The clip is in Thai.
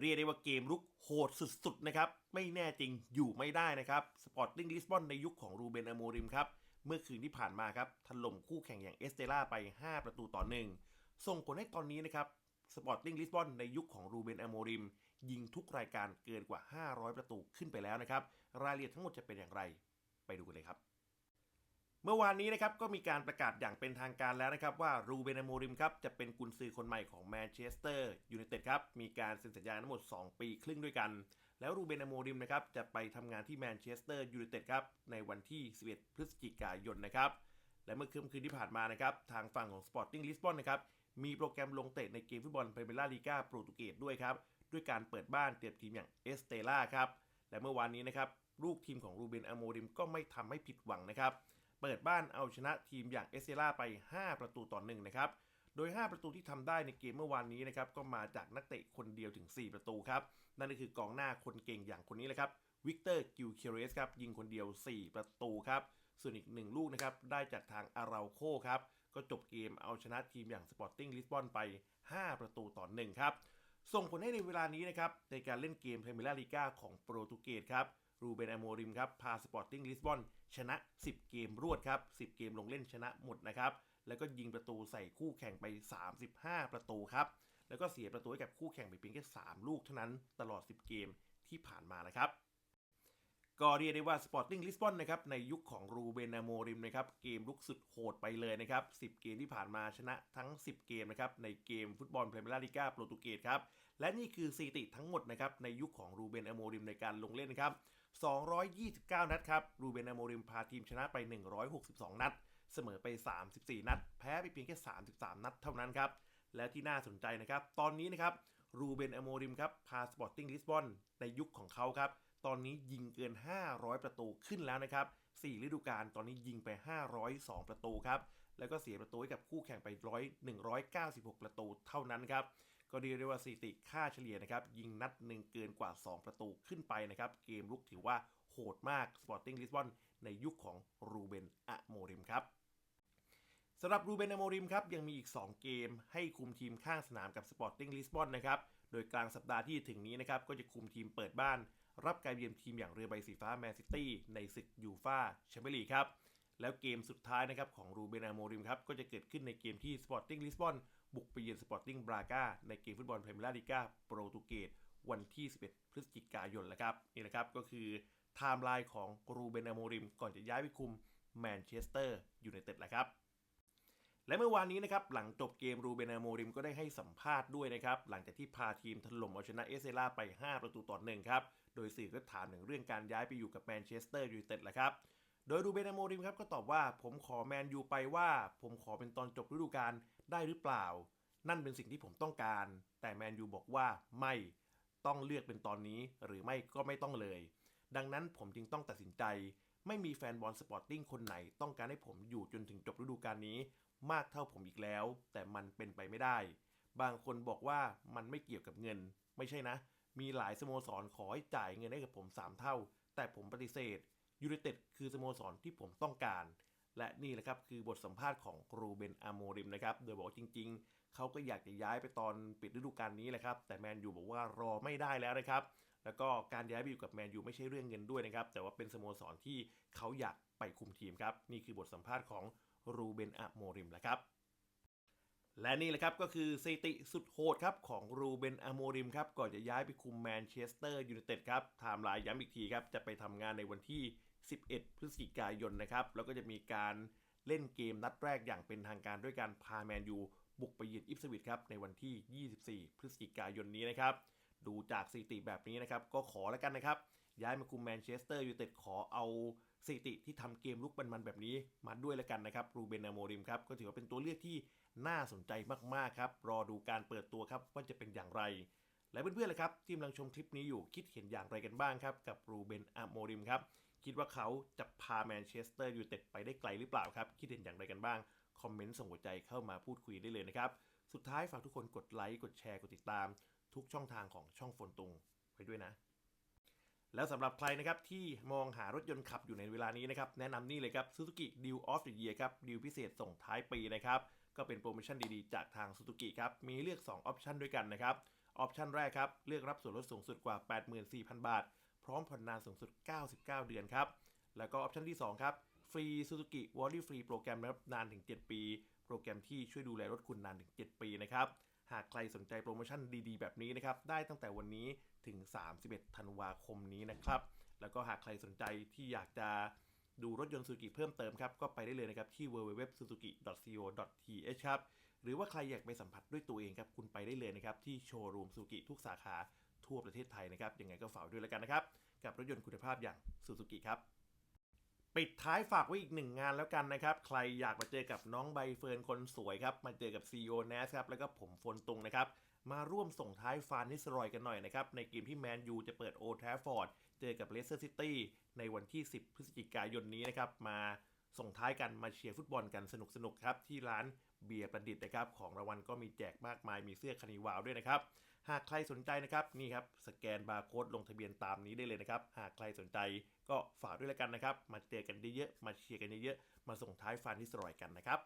เรียกได้ว่าเกมรุกโหดสุดๆนะครับ ไม่แน่จริงอยู่ไม่ได้นะครับสปอร์ติ้งลิสบอนในยุคของรูเบนอโมริมครับ เมื่อคืนที่ผ่านมาครับถล่มคู่แข่งอย่างเอสเตล่าไป 5 ประตูต่อหนึ่งส่งผลให้ตอนนี้นะครับสปอร์ติ้งลิสบอนในยุคของรูเบนอโมริม ยิงทุกรายการเกินกว่า 500 ประตูขึ้นไปแล้วนะครับ รายละเอียดทั้งหมดจะเป็นอย่างไร ไปดูกันเลยครับ เมื่อวานนี้นะครับก็มีการประกาศอย่างเป็นทางการแล้วนะครับว่ารูเบนอโมริมครับจะเป็นกุนซือคนใหม่ของแมนเชสเตอร์ยูไนเต็ดครับมีการเซ็นสัญญาทั้งหมด 2 ปีครึ่งด้วยกัน แล้วรูเบนอโมริมนะครับจะไปทำงานที่แมนเชสเตอร์ยูไนเต็ดครับในวันที่ 11 พฤศจิกายนนะครับและเมื่อคืนคืนที่ผ่านมานะครับทางฝั่งของ Sporting Lisbon นะครับมีโปรแกรมลงเตะในเกมฟุตบอลพรีเมียร์ลีกาโปรตุเกสด้วยครับด้วยการเปิดบ้านเตรียมทีมอย่างเอสเตล่าครับและเมื่อวานนี้นะครับลูกทีมของรูเบนอโมริมก็ไม่ทำให้ผิดหวังนะครับ เปิดบ้านเอาชนะทีมอย่างเอสเตล่าไป 5 ประตูต่อหนึ่งนะครับโดย 5 ประตูที่ทำได้ในเกมเมื่อวานนี้นะครับก็มาจากนักเตะคนเดียวถึง 4 ประตูครับนั่นก็คือกองหน้าคนเก่งอย่างคนนี้เลยครับวิกเตอร์กิวเคเรสครับยิงคนเดียว 4 ประตูครับส่วนอีกหนึ่งลูกนะครับได้จากทางอาราโคครับก็จบเกมเอาชนะทีมอย่างสปอร์ติ้งลิสบอนไป 5 ประตูต่อหนึ่งครับส่งผลให้ในเวลานี้นะครับในการเล่นเกมพรีเมียร์ลีกาของโปรตุเกสครับ รูเบนอโมริมครับพาสปอร์ติ้งลิสบอนชนะ 10 เกมรวดครับ 10 เกมลงเล่นชนะหมดนะครับ แล้วก็ยิงประตูใส่คู่แข่งไป 35 ประตูครับ แล้วก็เสียประตูให้กับคู่แข่งไปเพียงแค่ 3 ลูกเท่านั้นตลอด 10 เกมที่ผ่านมานะครับ ก็เรียกได้ว่า Sporting Lisbon นะครับในยุคของรูเบนอโมริมนะครับเกมลุกสุดโหดไปเลยนะครับ 10 เกมที่ผ่านมาชนะทั้ง 10 เกมนะครับในเกมฟุตบอลพรีเมียร์ลีกาโปรตุเกสครับและนี่คือสถิติทั้งหมดนะครับในยุคของรูเบนอโมริมในการลงเล่นนะครับ229 นัดครับรูเบนอโมริมพาทีมชนะไป 162 นัด เสมอไป 34 นัด แพ้ไปเพียงแค่ 33 นัดเท่านั้นครับและที่น่าสนใจนะครับตอนนี้นะครับรูเบนอโมริมครับพาสปอร์ติ้งลิสบอนในยุคของเขาครับ ตอนนี้ยิงเกิน 500 ประตูขึ้นแล้วนะครับ4ฤดูกาลตอนนี้ยิงไป 502 ประตูครับ แล้วก็เสียประตูให้กับคู่แข่งไป100 196 ประตูเท่านั้นครับ ก็เรียกได้ว่าสถิติค่าเฉลี่ยนะครับ ยิงนัดหนึ่งเกินกว่า 2 ประตูขึ้นไปนะครับ เกมลุกถือว่าโหดมาก Sporting Lisbon ในยุคของรูเบนอะโมริมครับสำหรับรูเบนอโมริมครับยังมีอีก 2 เกมให้คุมทีมข้างสนามกับ Sporting Lisbon นะครับ โดยกลางสัปดาห์ที่ถึงนี้นะครับก็จะคุมทีมเปิดบ้าน รับการเยือนทีมอย่างเรือใบสีฟ้าแมนซิตี้ในศึกยูฟาแชมเปี้ยนลีกครับ แล้วเกมสุดท้ายนะครับของรูเบนอโมริมครับก็จะเกิดขึ้นในเกมที่ Sporting Lisbon บุกไปเยือน Sporting Braga ในเกมฟุตบอลพรีเมียร์ลีกาโปรตุเกสวันที่ 11 พฤศจิกายนแล้วครับนี่นะครับก็คือไทม์ไลน์ของรูเบนอโมริมก่อนจะย้ายไปคุมแมนเชสเตอร์ยูไนเต็ดแล้วครับ และเมื่อวานนี้นะครับหลังจบเกมรูเบนาโมริมก็ได้ให้สัมภาษณ์ด้วยนะครับหลังจากที่พาทีมถล่มเอาชนะเอเซล่าไป 5 ประตูต่อหนึ่งครับโดยสื่อก็ถามถึงเรื่องการย้ายไปอยู่กับแมนเชสเตอร์ยูไนเต็ดแหละครับโดยรูเบนาโมริมครับก็ตอบว่าผมขอแมนยูไปว่า ผมขอเป็นตอนจบฤดูกาลได้หรือเปล่า นั่นเป็นสิ่งที่ผมต้องการ แต่แมนยูบอกว่าไม่ต้องเลือกเป็นตอนนี้หรือไม่ก็ไม่ต้องเลย ดังนั้นผมจึงต้องตัดสินใจ ไม่มีแฟนบอลสปอร์ติ้งคนไหนต้องการให้ผมอยู่จนถึงจบฤดูกาลนี้ มากเท่าผมอีกแล้ว แต่มันเป็นไปไม่ได้ บางคนบอกว่ามันไม่เกี่ยวกับเงิน ไม่ใช่นะ มีหลายสโมสรขอให้จ่ายเงินให้กับผม 3 เท่า แต่ผมปฏิเสธยูไนเต็ดคือสโมสรที่ผมต้องการ และนี่แหละครับคือบทสัมภาษณ์ของรูเบนอาโมริมนะครับ โดยบอกจริง ๆ เขาก็อยากจะย้ายไปตอนปิดฤดูกาลนี้แหละครับ แต่แมนยูบอกว่ารอไม่ได้แล้วนะครับ แล้วก็การย้ายไปอยู่กับแมนยูไม่ใช่เรื่องเงินด้วยนะครับ แต่ว่าเป็นสโมสรที่เขาอยากไปคุมทีมครับ นี่คือบทสัมภาษณ์ของ รูเบนอะโมริมแหละครับ และนี่แหละครับก็คือสถิติสุดโหดครับของรูเบนอะโมริมครับก่อนจะย้ายไปคุมแมนเชสเตอร์ยูไนเต็ดครับไทม์ไลน์ย้ำอีกทีครับจะไปทำงานในวันที่ 11 พฤศจิกายนนะครับแล้วก็จะมีการเล่นเกมนัดแรกอย่างเป็นทางการด้วยการพาแมนยูบุกไปเยือนอิฟสวิตครับในวันที่ 24 พฤศจิกายนนี้นะครับ ดูจากสถิติแบบนี้นะครับ ก็ขอแล้วกันนะครับ ย้ายมาคุมแมนเชสเตอร์ยูไนเต็ดขอเอา สถิติที่ทำเกมลุกมันๆแบบนี้มาด้วยแล้วกันนะครับรูเบนอาโมริมครับก็ถือว่าเป็นตัวเลือกที่น่าสนใจมากๆครับ รอดูการเปิดตัวครับว่าจะเป็นอย่างไร และเพื่อนๆล่ะครับที่กำลังชมคลิปนี้อยู่คิดเห็นอย่างไรกันบ้างครับ กับรูเบนอาโมริมครับคิดว่าเขาจะพาแมนเชสเตอร์ยูไนเต็ดไปได้ไกลหรือเปล่าครับ คิดเห็นอย่างไรกันบ้าง คอมเมนต์ส่งหัวใจเข้ามาพูดคุยได้เลยนะครับ สุดท้ายฝากทุกคนกดไลค์กดแชร์กดติดตาม ทุกช่องทางของช่องฝนตุงไว้ด้วยนะ แล้วสำหรับใครนะครับที่มองหารถยนต์ขับอยู่ในเวลานี้นะครับแนะนำนี่เลยครับ Suzuki Deal of the Year ครับดีลพิเศษส่งท้ายปีนะครับก็เป็นโปรโมชั่นดีๆ จากทาง Suzuki ครับมีเลือก2ออปชันด้วยกันนะครับออปชันแรกครับเลือกรับส่วนลดสูงสุดกว่า 84,000 บาท พร้อมผ่อนนานสูงสุด 99 เดือนครับแล้วก็ออปชันที่ 2 ครับฟรี Suzuki w a r r y Free โปรแกรมนับนานถึง 7 ปี โปรแกรมที่ช่วยดูแลรถคุณนานถึง 7 ปีนะครับ หากใครสนใจโปรโมชั่นดีๆ แบบนี้นะครับ ได้ตั้งแต่วันนี้ถึง 31 ธันวาคมนี้นะครับ แล้วก็หากใครสนใจที่อยากจะดูรถยนต์ Suzuki เพิ่มเติมครับ ก็ไปได้เลยนะครับ ที่ www.suzuki.co.th ครับหรือว่าใครอยากไปสัมผัสด้วยตัวเองครับ คุณไปได้เลยนะครับ ที่โชว์รูม Suzuki ทุกสาขาทั่วประเทศไทยนะครับยังไงก็ฝากด้วยแล้วกันนะครับ กับรถยนต์คุณภาพอย่าง Suzuki ครับ ปิดท้ายฝากไว้อีกหนึ่งงานแล้วกันนะครับ ใครอยากมาเจอกับน้องใบเฟิร์นคนสวยครับ มาเจอกับ CEO n a s ครับ แล้วก็ผมฟนตุงนะครับ มาร่วมส่งท้ายฟานนิสรอยกันหน่อยนะครับ ในเกมที่แมนยูจะเปิดโอทฟฟอร์ดเจอกับเลสเตอร์ซิตี้ในวันที่ 10 พฤศจิกายนนี้นะครับ มาส่งท้ายกันมาเชียร์ฟุตบอลกันสนุกๆครับ ที่ร้านเบียร์ประดิษฐ์นะครับ ของรางวัลก็มีแจกมากมายมีเสื้อคานิวาวด้วยนะครับ หากใครสนใจนะครับนี่ครับสแกนบาร์โค้ดลงทะเบียนตามนี้ได้เลยนะครับ หากใครสนใจก็ฝากด้วยแล้วกันนะครับ มาเจอกันเยอะๆมาเชียร์กันเยอะๆมาส่งท้ายฟานนิสรอยกันนะครับ